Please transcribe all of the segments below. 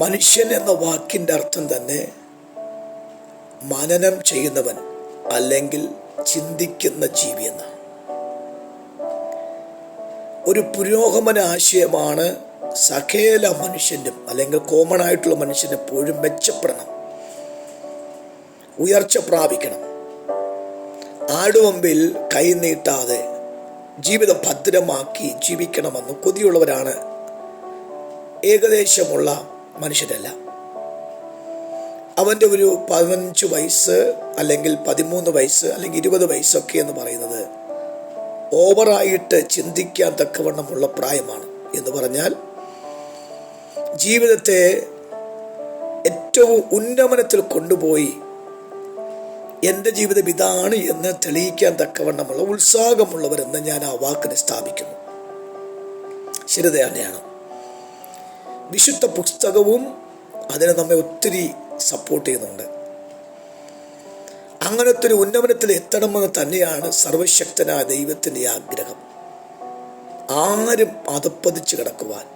മനുഷ്യൻ എന്ന വാക്കിന്റെ അർത്ഥം തന്നെ മനനം ചെയ്യുന്നവൻ അല്ലെങ്കിൽ ചിന്തിക്കുന്ന ജീവി എന്ന ഒരു പുരോഗമന ആശയമാണ് സകേല മനുഷ്യനും അല്ലെങ്കിൽ കോമൺ ആയിട്ടുള്ള മനുഷ്യൻ എപ്പോഴും മെച്ചപ്പെടണം. ഉയർച്ച പ്രാപിക്കണം. ആടുവമ്പിൽ കൈനീട്ടാതെ ജീവിതം ഭദ്രമാക്കി ജീവിക്കണമെന്ന് കൊതിയുള്ളവരാണ് ഏകദേശമുള്ള മനുഷ്യരല്ല. അവന്റെ ഒരു പതിനഞ്ച് വയസ്സ് അല്ലെങ്കിൽ പതിമൂന്ന് വയസ്സ് അല്ലെങ്കിൽ ഇരുപത് വയസ്സൊക്കെ എന്ന് പറയുന്നത് ഓവറായിട്ട് ചിന്തിക്കാൻ തക്കവണ്ണമുള്ള പ്രായമാണ് എന്ന് പറഞ്ഞാൽ ജീവിതത്തെ ഏറ്റവും ഉന്നമനത്തിൽ കൊണ്ടുപോയി എന്റെ ജീവിതം ഇതാണ് എന്ന് തെളിയിക്കാൻ തക്കവണ്ണമുള്ള ഉത്സാഹമുള്ളവരെന്ന് ഞാൻ ആ വാക്കിനെ സ്ഥാപിക്കുന്നു. ശരി തന്നെയാണ് വിശുദ്ധ പുസ്തകവും അതിനെ നമ്മെ ഒത്തിരി സപ്പോർട്ട് ചെയ്യുന്നുണ്ട്. അങ്ങനത്തെ ഒരു ഉന്നമനത്തിൽ എത്തണമെന്ന് തന്നെയാണ് സർവശക്തനായ ദൈവത്തിന്റെ ആഗ്രഹം. ആരും അതപ്പതിച്ച് കിടക്കുവാൻ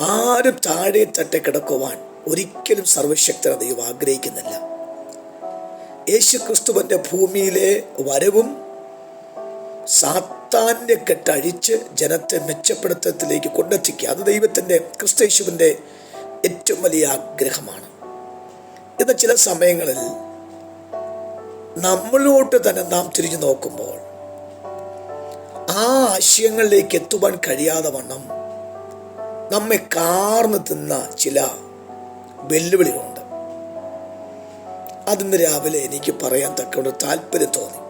ആരും താഴെ തട്ടെ കിടക്കുവാൻ ഒരിക്കലും സർവശക്തന ദൈവം ആഗ്രഹിക്കുന്നില്ല. യേശു ക്രിസ്തുവിന്റെ ഭൂമിയിലെ വരവും സാത്താന്റെ കെട്ടഴിച്ച് ജനത്തെ മെച്ചപ്പെടുത്തത്തിലേക്ക് കൊണ്ടെത്തിക്കുക. അത് ദൈവത്തിന്റെ ക്രിസ്തേശുവിന്റെ ഏറ്റവും വലിയ ആഗ്രഹമാണ്. എന്ന ചില സമയങ്ങളിൽ നമ്മളോട്ട് തന്നെ നാം തിരിഞ്ഞു നോക്കുമ്പോൾ ആ ആശയങ്ങളിലേക്ക് എത്തുവാൻ കഴിയാതെ വണ്ണം നമ്മെ കാർന്ന് തിന്ന ചില വെല്ലുവിളികളുണ്ട്. അതിന്ന് രാവിലെ എനിക്ക് പറയാൻ തക്ക താല്പര്യം തോന്നി.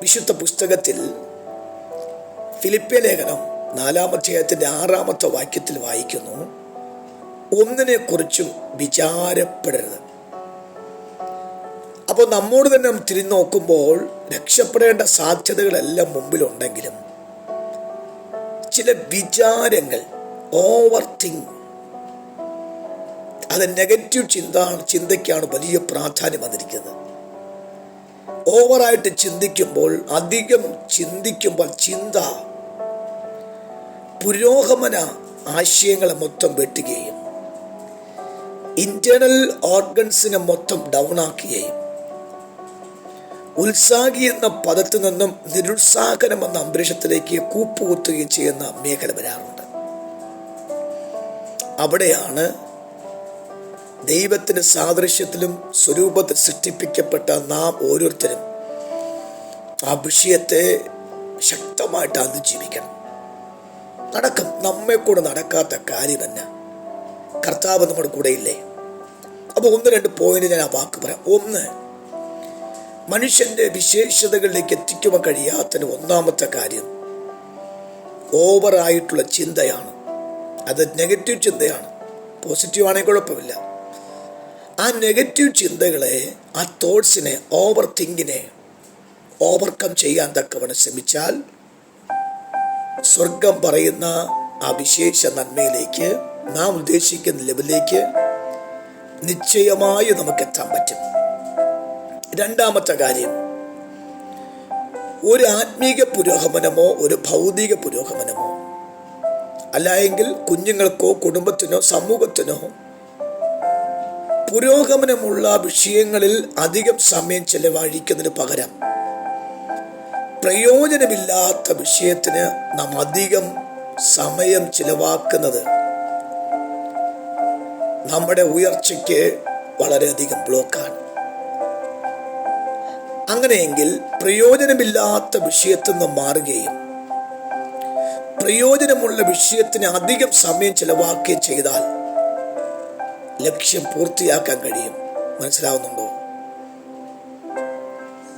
വിശുദ്ധ പുസ്തകത്തിൽ ഫിലിപ്പ്യ ലേഖനം നാലാമധ്യായത്തിന്റെ ആറാമത്തെ വാക്യത്തിൽ വായിക്കുന്നു ഒന്നിനെ കുറിച്ചും വിചാരപ്പെടരുത്. അപ്പോൾ നമ്മോട് തന്നെ തിരിഞ്ഞോക്കുമ്പോൾ രക്ഷപ്പെടേണ്ട സാധ്യതകളെല്ലാം മുമ്പിലുണ്ടെങ്കിലും ചില വിചാരങ്ങൾ ഓവർ തിങ് അത് നെഗറ്റീവ് ചിന്ത ചിന്തയ്ക്കാണ് വലിയ പ്രാധാന്യം വന്നിരിക്കുന്നത്. ഓവറായിട്ട് ചിന്തിക്കുമ്പോൾ അധികം ചിന്തിക്കുമ്പോൾ ചിന്ത പുരോഗമന ആശയങ്ങളെ മൊത്തം വെട്ടുകയും ഇന്റേണൽ ഓർഗൻസിനെ മൊത്തം ഡൗൺ ആക്കുകയും ഉത്സാഹി എന്ന പദത്തിൽ നിന്നും നിരുത്സാഹനം എന്ന അന്തരീക്ഷത്തിലേക്ക് കൂപ്പുകുത്തുകയും ചെയ്യുന്ന മേഖല വരാറുണ്ട്. അവിടെയാണ് ദൈവത്തിന്റെ സാദൃശ്യത്തിലും സ്വരൂപത്തിൽ സൃഷ്ടിപ്പിക്കപ്പെട്ട നാം ഓരോരുത്തരും ആ വിഷയത്തെ ശക്തമായിട്ട് അതിജീവിക്കണം. നടക്കും. നമ്മെ കൂടെ നടക്കാത്ത കാര്യം തന്നെ. കർത്താവ് നമ്മുടെ കൂടെ ഇല്ലേ? അപ്പോൾ ഒന്ന് രണ്ട് പോയിന്റ് ഞാൻ ആ വാക്ക് പറയാം. ഒന്ന് മനുഷ്യന്റെ വിശേഷതകളിലേക്ക് എത്തിക്കുവാൻ കഴിയാത്ത ഒന്നാമത്തെ കാര്യം ഓവറായിട്ടുള്ള ചിന്തയാണ്. അത് നെഗറ്റീവ് ചിന്തയാണ്. പോസിറ്റീവ് ആണെങ്കിൽ കുഴപ്പമില്ല. ആ നെഗറ്റീവ് ചിന്തകളെ ആ തോട്ട്സിനെ ഓവർ തിങ്കിനെ ഓവർകം ചെയ്യാൻ തക്കവണ്ണം ശ്രമിച്ചാൽ സ്വർഗം പറയുന്ന ആ വിശേഷ നന്മയിലേക്ക് നാം ഉദ്ദേശിക്കുന്ന ലെവലിലേക്ക് നിശ്ചയമായി നമുക്ക് എത്താൻ പറ്റും. രണ്ടാമത്തെ കാര്യം ഒരു ആത്മീക പുരോഗമനമോ ഒരു ഭൗതിക പുരോഗമനമോ അല്ലായെങ്കിൽ കുഞ്ഞുങ്ങൾക്കോ കുടുംബത്തിനോ സമൂഹത്തിനോ പുരോഗമനമുള്ള വിഷയങ്ങളിൽ അധികം സമയം ചെലവഴിക്കുന്നതിന് പകരം പ്രയോജനമില്ലാത്ത വിഷയത്തിന് നാം അധികം സമയം ചിലവാക്കുന്നത് നമ്മുടെ ഉയർച്ചയ്ക്ക് വളരെയധികം ബ്ലോക്കാണ്. അങ്ങനെയെങ്കിൽ പ്രയോജനമില്ലാത്ത വിഷയത്തിൽ നിന്ന് മാറുകയും പ്രയോജനമുള്ള വിഷയത്തിന് അധികം സമയം ചിലവാക്കുകയും ചെയ്താൽ ലക്ഷ്യം പൂർത്തിയാക്കാൻ കഴിയും. മനസ്സിലാവുന്നുണ്ടോ?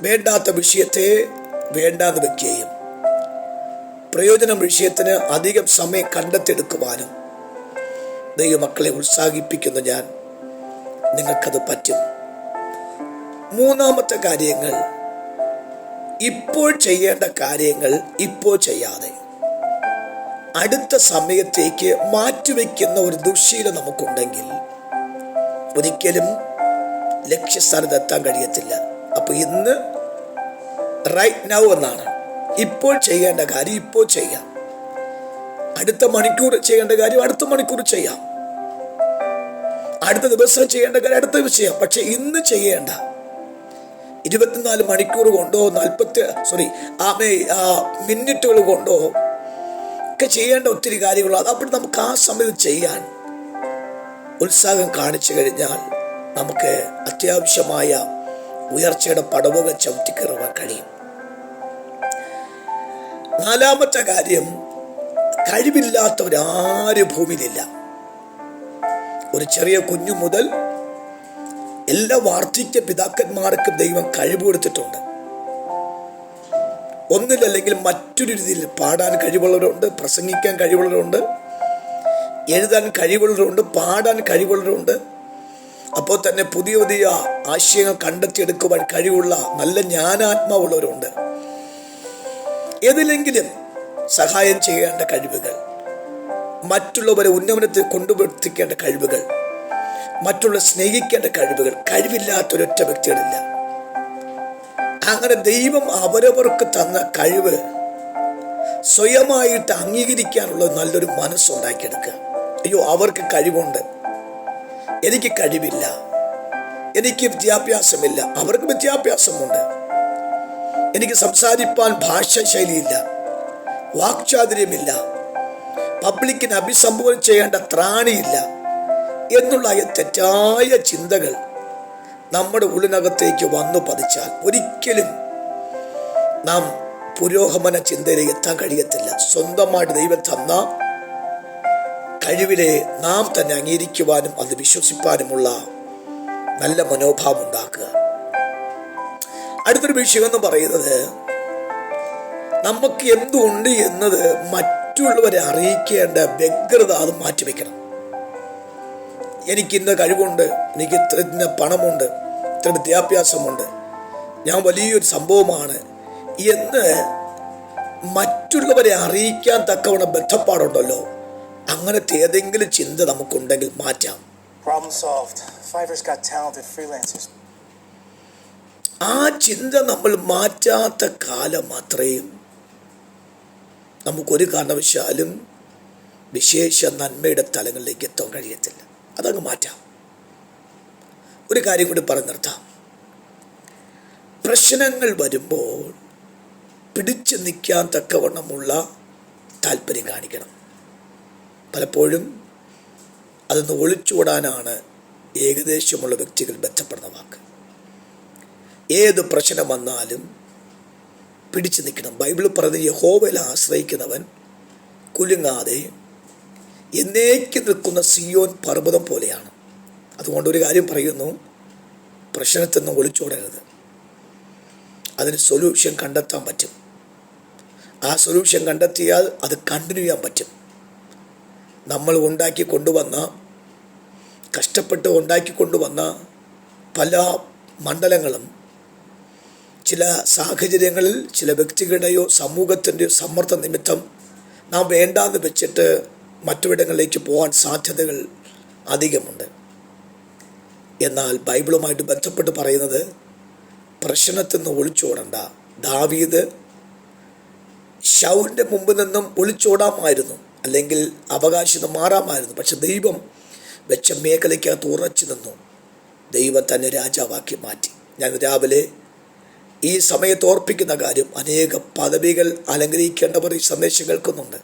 വേണ്ടാത്ത വിഷയത്തെ വേണ്ടാതെ വെക്കുകയും പ്രയോജനം വിഷയത്തിന് അധികം സമയം കണ്ടെത്തിയെടുക്കുവാനും ദൈവമക്കളെ ഉത്സാഹിപ്പിക്കുന്ന ഞാൻ. നിങ്ങൾക്കത് പറ്റും. മൂന്നാമത്തെ കാര്യങ്ങൾ ഇപ്പോൾ ചെയ്യേണ്ട കാര്യങ്ങൾ ഇപ്പോൾ ചെയ്യാതെ അടുത്ത സമയത്തേക്ക് മാറ്റിവെക്കുന്ന ഒരു ദുശീലം നമുക്കുണ്ടെങ്കിൽ ഒരിക്കലും ലക്ഷ്യസ്ഥാനത്ത് എത്താൻ കഴിയത്തില്ല. അപ്പൊ ഇന്ന് റൈറ്റ് നൗ എന്നാണ്. ഇപ്പോൾ ചെയ്യേണ്ട കാര്യം ഇപ്പോൾ ചെയ്യാം. അടുത്ത മണിക്കൂർ ചെയ്യേണ്ട കാര്യം അടുത്ത മണിക്കൂർ ചെയ്യാം. അടുത്ത ദിവസം ചെയ്യേണ്ട കാര്യം അടുത്ത ദിവസം ചെയ്യാം. പക്ഷെ ഇന്ന് ചെയ്യേണ്ട ഇരുപത്തിനാല് മണിക്കൂർ കൊണ്ടോ നാൽപ്പത്തി സോറി ആ മിനിറ്റുകൾ കൊണ്ടോ ഒക്കെ ചെയ്യേണ്ട ഒത്തിരി കാര്യങ്ങളോ അപ്പോൾ നമുക്ക് ആ സമയത്ത് ചെയ്യാൻ ഉത്സാഹം കാണിച്ചു കഴിഞ്ഞാൽ നമുക്ക് അത്യാവശ്യമായ ഉയർച്ചയുടെ പടവുകൾ ചവിട്ടിക്കയറുവാൻ കഴിയും. നാലാമത്തെ കാര്യം കഴിവില്ലാത്തവരാരും ഭൂമിയിലില്ല. ഒരു ചെറിയ കുഞ്ഞു മുതൽ എല്ലാ വാർദ്ധക്യ പിതാക്കന്മാർക്കും ദൈവം കഴിവ് കൊടുത്തിട്ടുണ്ട്. ഒന്നിലല്ലെങ്കിൽ മറ്റൊരു രീതിയിൽ പാടാൻ കഴിവുള്ളവരുണ്ട് പ്രസംഗിക്കാൻ കഴിവുള്ളവരുണ്ട്. എഴുതാൻ കഴിവുള്ളവരുണ്ട് പാടാൻ കഴിവുള്ളവരുണ്ട്. അപ്പോൾ തന്നെ പുതിയ പുതിയ ആശയങ്ങൾ കണ്ടെത്തിയെടുക്കുവാൻ കഴിവുള്ള നല്ല ജ്ഞാനാത്മാവുള്ളവരുണ്ട്. ഏതിലെങ്കിലും സഹായം ചെയ്യേണ്ട കഴിവുകൾ മറ്റുള്ളവരെ ഉന്നമനത്തിൽ കൊണ്ടുവർത്തിക്കേണ്ട കഴിവുകൾ മറ്റുള്ള സ്നേഹിക്കേണ്ട കഴിവുകൾ കഴിവില്ലാത്ത ഒരൊറ്റ വ്യക്തികളില്ല. അങ്ങനെ ദൈവം അവരവർക്ക് തന്ന കഴിവ് സ്വയമായിട്ട് അംഗീകരിക്കാനുള്ള നല്ലൊരു മനസ്സുണ്ടാക്കിയെടുക്കുക. അയ്യോ അവർക്ക് കഴിവുണ്ട്. എനിക്ക് കഴിവില്ല. എനിക്ക് വിദ്യാഭ്യാസമില്ല. അവർക്ക് വിദ്യാഭ്യാസമുണ്ട്. എനിക്ക് സംസാരിപ്പാൻ ഭാഷാശൈലിയില്ല. വാക്ചാതുര്യമില്ല. പബ്ലിക്കിന് അഭിസംബോധന ചെയ്യേണ്ട ത്രാണിയില്ല. എന്നുള്ള തെറ്റായ ചിന്തകൾ നമ്മുടെ ഉള്ളിനകത്തേക്ക് വന്നു പതിച്ചാൽ ഒരിക്കലും നാം പുരോഗമന ചിന്തയിലേക്ക് എത്താൻ കഴിയത്തില്ല. സ്വന്തമായിട്ട് ദൈവം തന്ന കഴിവിനെ നാം തന്നെ അംഗീകരിക്കുവാനും അത് വിശ്വസിപ്പാനുമുള്ള നല്ല മനോഭാവം ഉണ്ടാക്കുക. അടുത്തൊരു വിഷയം എന്ന് പറയുന്നത് നമുക്ക് എന്തുണ്ട് എന്നത് മറ്റുള്ളവരെ അറിയിക്കേണ്ട വ്യഗ്രത അത് മാറ്റിവെക്കണം. എനിക്ക് ഇന്ന കഴിവുണ്ട് എനിക്ക് ഇത്ര ഇന്ന പണമുണ്ട് ഇത്ര വിദ്യാഭ്യാസമുണ്ട് ഞാൻ വലിയൊരു സംഭവമാണ് എന്ന് മറ്റുള്ളവരെ അറിയിക്കാൻ തക്കവണ്ണം ബന്ധപ്പാടുണ്ടല്ലോ. അങ്ങനത്തെ ഏതെങ്കിലും ചിന്ത നമുക്കുണ്ടെങ്കിൽ മാറ്റാം. ആ ചിന്ത നമ്മൾ മാറ്റാത്ത കാലം അത്രയും നമുക്കൊരു കാരണവശാലും വിശേഷ നന്മയുടെ തലങ്ങളിലേക്ക് എത്താൻ കഴിയത്തില്ല. അതങ്ങ് മാറ്റാം. ഒരു കാര്യം കൂടി പറഞ്ഞു നിർത്താം. പ്രശ്നങ്ങൾ വരുമ്പോൾ പിടിച്ചു നിൽക്കാൻ തക്കവണ്ണമുള്ള താല്പര്യം കാണിക്കണം. പലപ്പോഴും അതൊന്ന് ഒളിച്ചോടാനാണ് ഏകദേശമുള്ള വ്യക്തികൾ ബന്ധപ്പെടുന്ന വാക്ക്. ഏത് പ്രശ്നം വന്നാലും പിടിച്ചു നിൽക്കണം. ബൈബിൾ പറഞ്ഞ യഹോവയിൽ ആശ്രയിക്കുന്നവൻ കുലുങ്ങാതെ എന്നേക്ക് നിൽക്കുന്ന സിയോൻ പർവതം പോലെയാണ്. അതുകൊണ്ട് ഒരു കാര്യം പറയുന്നു പ്രശ്നത്തിൽ നിന്ന് ഒളിച്ചോടരുത് അതിന് സൊല്യൂഷൻ കണ്ടെത്താൻ പറ്റും. ആ സൊല്യൂഷൻ കണ്ടെത്തിയാൽ അത് കണ്ടിന്യൂ ചെയ്യാൻ പറ്റും. നമ്മൾ ഉണ്ടാക്കി കൊണ്ടുവന്ന കഷ്ടപ്പെട്ട് ഉണ്ടാക്കി കൊണ്ടുവന്ന പല മണ്ഡലങ്ങളും ചില സാഹചര്യങ്ങളിൽ ചില വ്യക്തികളുടെയോ സമൂഹത്തിന്റെയോ സമ്മർദ്ദ നിമിത്തം നാം വേണ്ടാന്ന് വെച്ചിട്ട് മറ്റിടങ്ങളിലേക്ക് പോകാൻ സാധ്യതകൾ അധികമുണ്ട്. എന്നാൽ ബൈബിളുമായിട്ട് ബന്ധപ്പെട്ട് പറയുന്നത് പ്രശ്നത്തിൽ നിന്ന് ഒളിച്ചോടണ്ട. ദാവീദ് ഷൗവിന്റെ മുമ്പിൽ നിന്നും ഒളിച്ചോടാമായിരുന്നു. അല്ലെങ്കിൽ അവകാശം മാറാമായിരുന്നു. പക്ഷെ ദൈവം വെച്ച മേഖലയ്ക്കകത്ത് ഉറച്ചു നിന്നു. ദൈവം തന്നെ രാജാവാക്കി മാറ്റി. ഞാൻ രാവിലെ ഈ സമയത്ത് ഓർപ്പിക്കുന്ന കാര്യം അനേക പദവികൾ അലങ്കരിക്കേണ്ടവർ ഈ സന്ദേശം കേൾക്കുന്നുണ്ട്.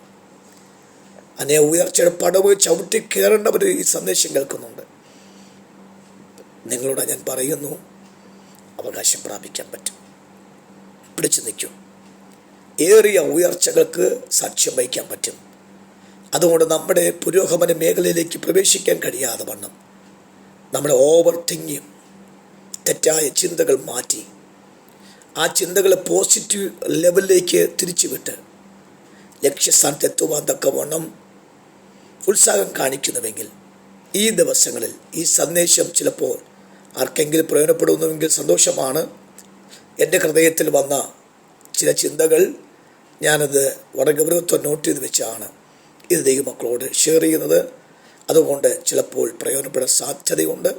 അനേക ഉയർച്ചയുടെ പടവ് ചവിട്ടി കയറേണ്ടവർ ഈ സന്ദേശം കേൾക്കുന്നുണ്ട്. നിങ്ങളോട് ഞാൻ പറയുന്നു അവകാശം പ്രാപിക്കാൻ പറ്റും. പിടിച്ചു നിൽക്കും. ഏറിയ ഉയർച്ചകൾക്ക് സാക്ഷ്യം വഹിക്കാൻ പറ്റും. അതുകൊണ്ട് നമ്മുടെ പുരോഗമന മേഖലയിലേക്ക് പ്രവേശിക്കാൻ കഴിയാതെ വണ്ണം. നമ്മുടെ ഓവർ തിങ്ങിയും തെറ്റായ ചിന്തകൾ മാറ്റി. ആ ചിന്തകളെ പോസിറ്റീവ് ലെവലിലേക്ക് തിരിച്ചുവിട്ട് ലക്ഷ്യസ്ഥാനത്ത് എത്തുവാൻ തക്കവണ്ണം ഉത്സാഹം കാണിക്കുന്നുവെങ്കിൽ ഈ ദിവസങ്ങളിൽ ഈ സന്ദേശം ചിലപ്പോൾ ആർക്കെങ്കിലും പ്രയോജനപ്പെടുന്നുവെങ്കിൽ സന്തോഷമാണ്. എന്റെ ഹൃദയത്തിൽ വന്ന ചില ചിന്തകൾ ഞാനത് വളരെ ഗൗരവത്വം നോട്ട് ചെയ്ത് വെച്ചാണ്. ഇത് ദൈവമക്കളോട് ഷെയർ ചെയ്യുന്നത്. അതുകൊണ്ട് ചിലപ്പോൾ പ്രയോജനപ്പെടാൻ സാധ്യതയുണ്ട്.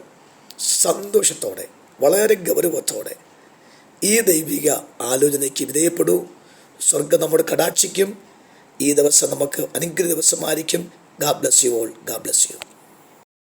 സന്തോഷത്തോടെ വളരെ ഗൗരവത്തോടെ ഈ ദൈവിക ആലോചനയ്ക്ക് വിധേയപ്പെടൂ. സ്വർഗം നമ്മുടെ കടാക്ഷിക്കും. ഈ ദിവസം നമുക്ക് അനുഗ്രഹ ദിവസമായിരിക്കും. God bless you all God bless you